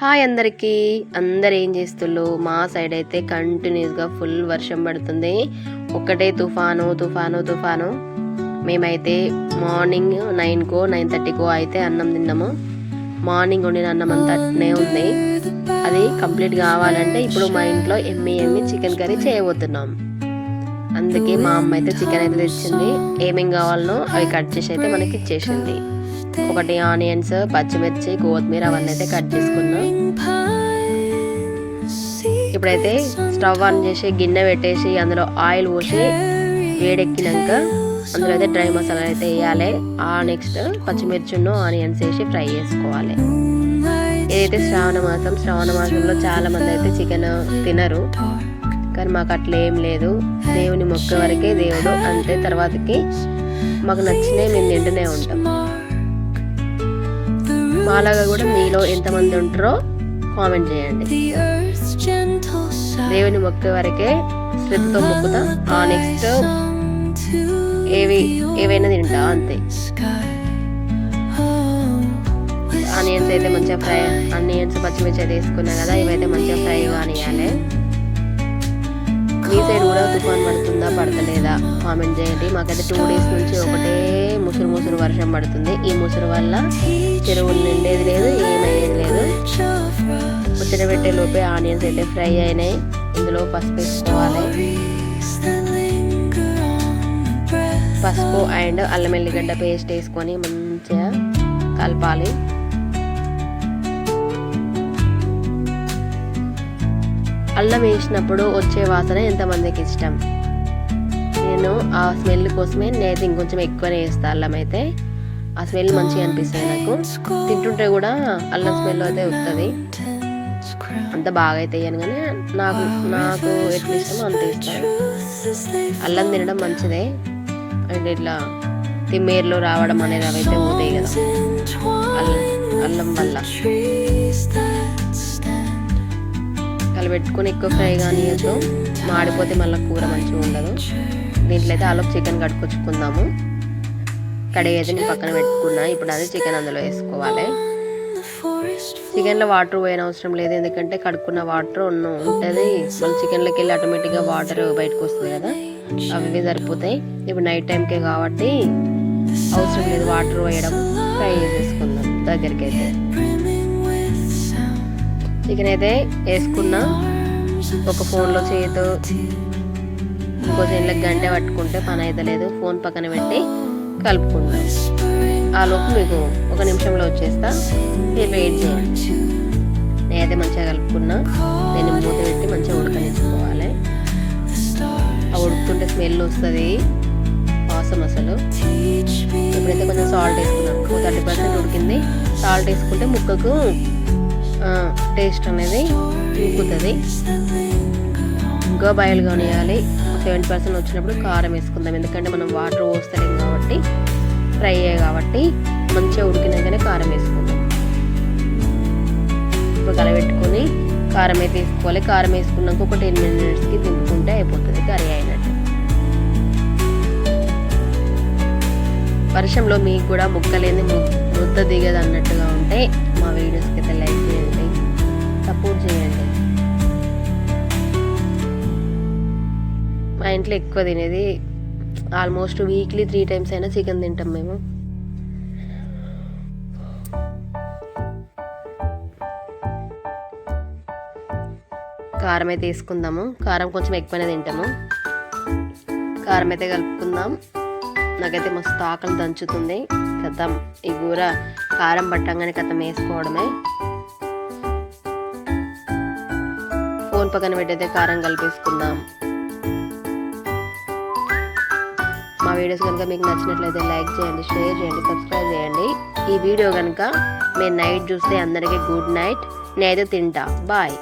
Hi అందరికీ. అందరు ఏం చేస్తుళ్ళు? మా సైడ్ అయితే కంటిన్యూస్గా ఫుల్ వర్షం పడుతుంది. ఒక్కటే తుఫాను తుఫాను తుఫాను. మేమైతే మార్నింగ్ నైన్కో నైన్ థర్టీకో అయితే అన్నం తిన్నాము. మార్నింగ్ వండిన అన్నం అంతా అట్నే ఉంది. అది కంప్లీట్ కావాలంటే ఇప్పుడు మా ఇంట్లో ఎమ్మి ఎమ్మి చికెన్ కర్రీ చేయబోతున్నాం. అందుకే మా అమ్మ అయితే చికెన్ అయితే తెచ్చింది. ఏమేం కావాలనో అవి కట్ చేసి అయితే మనకి ఇచ్చేసింది. ఒకటి ఆనియన్స్ పచ్చిమిర్చి కొత్తిమీర అవన్నీ అయితే కట్ చేసుకున్నాం. ఇప్పుడైతే స్టవ్ ఆన్ చేసి గిన్నె పెట్టేసి అందులో ఆయిల్ పోసి వేడెక్కినాక అందులో అయితే డ్రై మసాలా అయితే వేయాలి. ఆ నెక్స్ట్ పచ్చిమిర్చిను ఆనియన్స్ వేసి ఫ్రై చేసుకోవాలి. ఏదైతే శ్రావణ మాసం. శ్రావణ మాసంలో చాలా మంది అయితే చికెన్ తినరు. కానీ మాకు అట్లా ఏం లేదు. దేవుని మొక్క వరకే దేవుడు అంతే తర్వాతకి మాకు నచ్చినవి మేము తింటూనే ఉంటాం. మాలాగా కూడా మీలో ఎంతమంది ఉంటారో కామెంట్ చేయండి. దేవుని మొక్క వరకే శ్రద్ధతో మొక్కుతా. ఆ నెక్స్ట్ ఏవి ఏవైనా తింటా అంతే. ఆనియన్స్ అయితే మంచిగా ఫ్రై ఆనియన్స్ పచ్చిమిర్చి అయితే వేసుకున్నా కదా ఇవైతే మంచిగా ఫ్రై కానియాలి మీ సైడ్ కూడా తుఫాన్ పడుతుందా పడతలేదా? కామెంట్ చేయండి. మాకైతే టూ డేస్ నుంచి ఒకటే ముసురు ముసురు వర్షం పడుతుంది. ఈ ముసురు వల్ల చెరువులు నిండేది లేదు ఏమయ్యేది లేదు. ముచ్చట పెట్టే లోపే ఆనియన్స్ అయితే ఫ్రై అయినాయి. ఇందులో పసుపు వేసుకోవాలి. పసుపు అండ్ అల్లం ఎల్లిగడ్డ పేస్ట్ వేసుకొని మంచిగా కలపాలి. అల్లం వేసినప్పుడు వచ్చే వాసన ఎంతమందికి ఇష్టం? నేను ఆ స్మెల్ కోసమే నేనైతే ఇంకొంచెం ఎక్కువనే వేస్తాను అల్లం అయితే. ఆ స్మెల్ మంచిగా అనిపిస్తుంది నాకు. తింటుంటే కూడా అల్లం స్మెల్ అయితే వస్తుంది అంత బాగా అయితే వేయను కానీ నాకు నాకు ఎట్లా ఇష్టమో అంత ఇస్తాను అల్లం తినడం మంచిదే. అండ్ ఇట్లా తిమ్మేర్లో రావడం అనేది అవైతే పోతాయి కదా. అల్లం అల్లం వల్ల. కలబెట్టుకుని ఎక్కువ ఫ్రై కానీ మాడిపోతే మళ్ళీ కూర మంచిగా ఉండదు. దీంట్లో అయితే ఆలోపు చికెన్ కట్టుకొచ్చుకుందాము కడిగి అయితే నేను పక్కన పెట్టుకున్నా. ఇప్పుడు అదే చికెన్ అందులో వేసుకోవాలి. చికెన్లో వాటర్ పోయిన అవసరం లేదు. ఎందుకంటే కడుక్కున్న వాటర్ ఉన్న ఉంటుంది. మళ్ళీ చికెన్లోకి వెళ్ళి ఆటోమేటిక్గా వాటర్ బయటకు వస్తుంది కదా. అవి సరిపోతాయి. ఇప్పుడు నైట్ టైంకే కాబట్టి అవసరం లేదు. వాటర్ పోయడం ఫ్రై చేసుకుందాం. దగ్గరికి అయితే చికెన్ అయితే వేసుకున్నా ఒక ఫోన్లో చేతితో ఇంకో చేతులకు గంట పట్టుకుంటే పని అయితే లేదు ఫోన్ పక్కన పెట్టి కలుపుకున్నాం ఆ లోపు మీకు ఒక నిమిషంలో వచ్చేస్తా. మీరు వెయిట్ చేయండి. నేనైతే మంచిగా కలుపుకున్నా. నేను మూత పెట్టి మంచిగా ఉడకనిచ్చుకోవాలి. ఆ ఉడుకుతుంటే స్మెల్ వస్తుంది. వాసం అసలు. ఇప్పుడైతే కొంచెం సాల్ట్ వేసుకున్నాను. థర్టీ పర్సెంట్ ఉడికింది. సాల్ట్ వేసుకుంటే ముక్కకు టేస్ట్ అనేది ఉక్కుతుంది ఇంకా బాయిల్ కానివ్వాలి సెవెంటీ పర్సెంట్ వచ్చినప్పుడు కారం వేసుకుందాం. ఎందుకంటే మనం వాటర్ పోస్తలేం కాబట్టి ఫ్రై అయ్యాయి కాబట్టి మంచిగా ఉడికినాకనే కారం వేసుకుందాం. ఇప్పుడు కలబెట్టుకొని కారం అయితే వేసుకోవాలి. కారం వేసుకున్నాక ఒక టెన్ మినిట్స్కి దింపుకుంటే అయిపోతుంది. కర్రీ అయినట్టు. వర్షంలో మీకు కూడా ముక్కలేని ముద్ద దిగదు అన్నట్టుగా ఉంటే మా వీడియోస్కి అయితే లైక్ చేయండి సపోర్ట్ చేయండి. మా ఇంట్లో ఎక్కువ తినేది ఆల్మోస్ట్ వీక్లీ త్రీ టైమ్స్ అయినా చికెన్ తింటాం మేము. కారం అయితే వేసుకుందాము. కారం కొంచెం ఎక్కువనే తింటాము. కారం అయితే కలుపుకుందాం. నాకైతే మస్తు ఆకలి దంచుతుంది. కదా ఈ కూర కారం పట్టంగానే కథం వేసుకోవడమే. ఫోన్ పక్కన పెట్టయితే కారం కలిపేసుకుందాం. మా వీడియోస్ కనుక మీకు నచ్చినట్లయితే లైక్ చేయండి షేర్ చేయండి సబ్స్క్రైబ్ చేయండి. ఈ వీడియో కనుక మీరు నైట్ చూస్తే అందరికీ గుడ్ నైట్. నేనైతే తింటా. బాయ్.